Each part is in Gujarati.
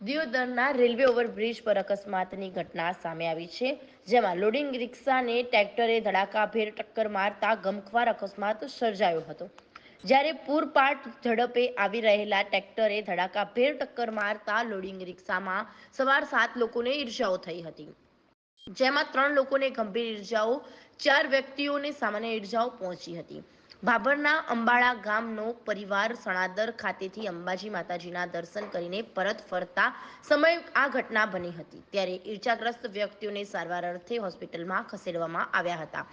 દિયોદરના રેલવે ઓવરબ્રિજ પર અકસ્માતની ઘટના સામે આવી છે, જેમાં લોડિંગ રિક્ષાને ટ્રેક્ટરે ધડાકાભેર ટક્કર મારતા ગમખ્વાર અકસ્માત સર્જાયો હતો. જ્યારે પૂરપાટ ઝડપે આવી રહેલા ટ્રેક્ટરે ધડાકાભેર ટક્કર મારતા લોડિંગ રિક્ષામાં સવાર સાત લોકોને ઈર્જાઓ થઈ હતી. જેમાં ત્રણ લોકોને ગંભીર ઈર્જાઓ ચાર વ્યક્તિઓને સામાન્ય ઈર્જાઓ પહોંચી હતી. ભાભરના અંબાળા ગામનો પરિવાર સણાદર ખાતેથી અંબાજી માતાજીના દર્શન કરીને પરત ફરતા સમય આ ઘટના બની હતી. ત્યારે ઈજાગ્રસ્ત વ્યક્તિઓને સારવાર અર્થે હોસ્પિટલમાં ખસેડવામાં આવ્યા હતા.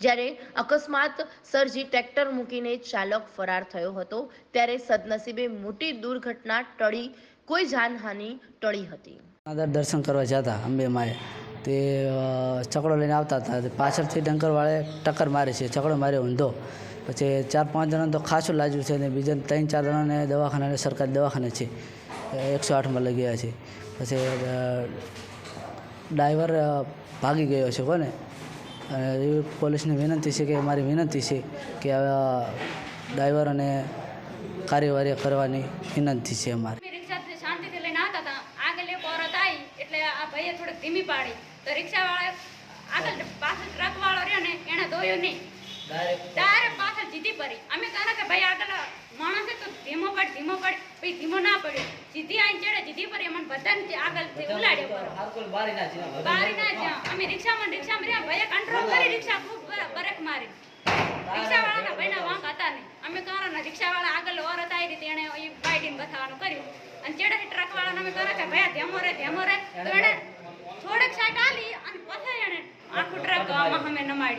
જ્યારે અકસ્માત સર્જી ટ્રેક્ટર મૂકીને ચાલક ફરાર થયો હતો, ત્યારે સદનસીબે મોટી દુર્ઘટના ટળી, કોઈ જાનહાનિ ટળી હતી. દર્શન કરવા જતા અંબે માએ. તે ચકડો લઈને આવતા હતા. પાછળથી ડંકરવાળે ટક્કર મારી છે. ચકડો માર્યો, ઊંધો. પછી ચાર પાંચ જણાને તો ખાસું લાગ્યું છે ને બીજા ત્રણ ચાર જણાને દવાખાને સરકારી દવાખાને છે. એકસો આઠમાં લઈ ગયા છે. પછી ડ્રાઈવર ભાગી ગયો છે કોને? અને એવી પોલીસને વિનંતી છે કે મારી વિનંતી છે કે આવા ડ્રાઈવરોને કાર્યવાહી કરવાની વિનંતી છે અમારી. અમે રિક્ષાથી શાંતિથી લઈને આવતા હતા. આગળ એક ઓરત આવી એટલે આ ભાઈએ થોડીક ધીમી પાડી. તો રિક્ષાવાળા આગળ પાછળ ટ્રક વાળો રહ્યો ને એને દોયું નહીં. ડાયરેક્ટ અમે કહે કે ભાઈ આગળ માણસ તો ધીમો પડ ધીમો પડ. ભાઈ ધીમો ના પડ્યો. સીધી આઈ ચડે જીતી પડી. અમને બધાને આગળથી ઉલાડ્યો પરો બારી ના જ્યાં અમે રિક્ષામાં ને રિક્ષામાં રહ્યા. ભાઈએ કંટ્રોલ કરી રિક્ષા ખૂબ બર- બરેક મારી. રિક્ષાવાળાના ભાઈના વાંક હતા નહીં. અમે કારણ રિક્ષાવાળા આગળ ઓરત આવી રીતે એણે એ બાઈડીને બતાવવાનું કર્યું. અને ચેડે ટ્રક વાળાને અમે કહે કે ભાઈ ધેમો રે ધેમો રે. તો થોડેક સાઈડ આલી અને પછી એને આખું ટ્રક અમે નમાડી.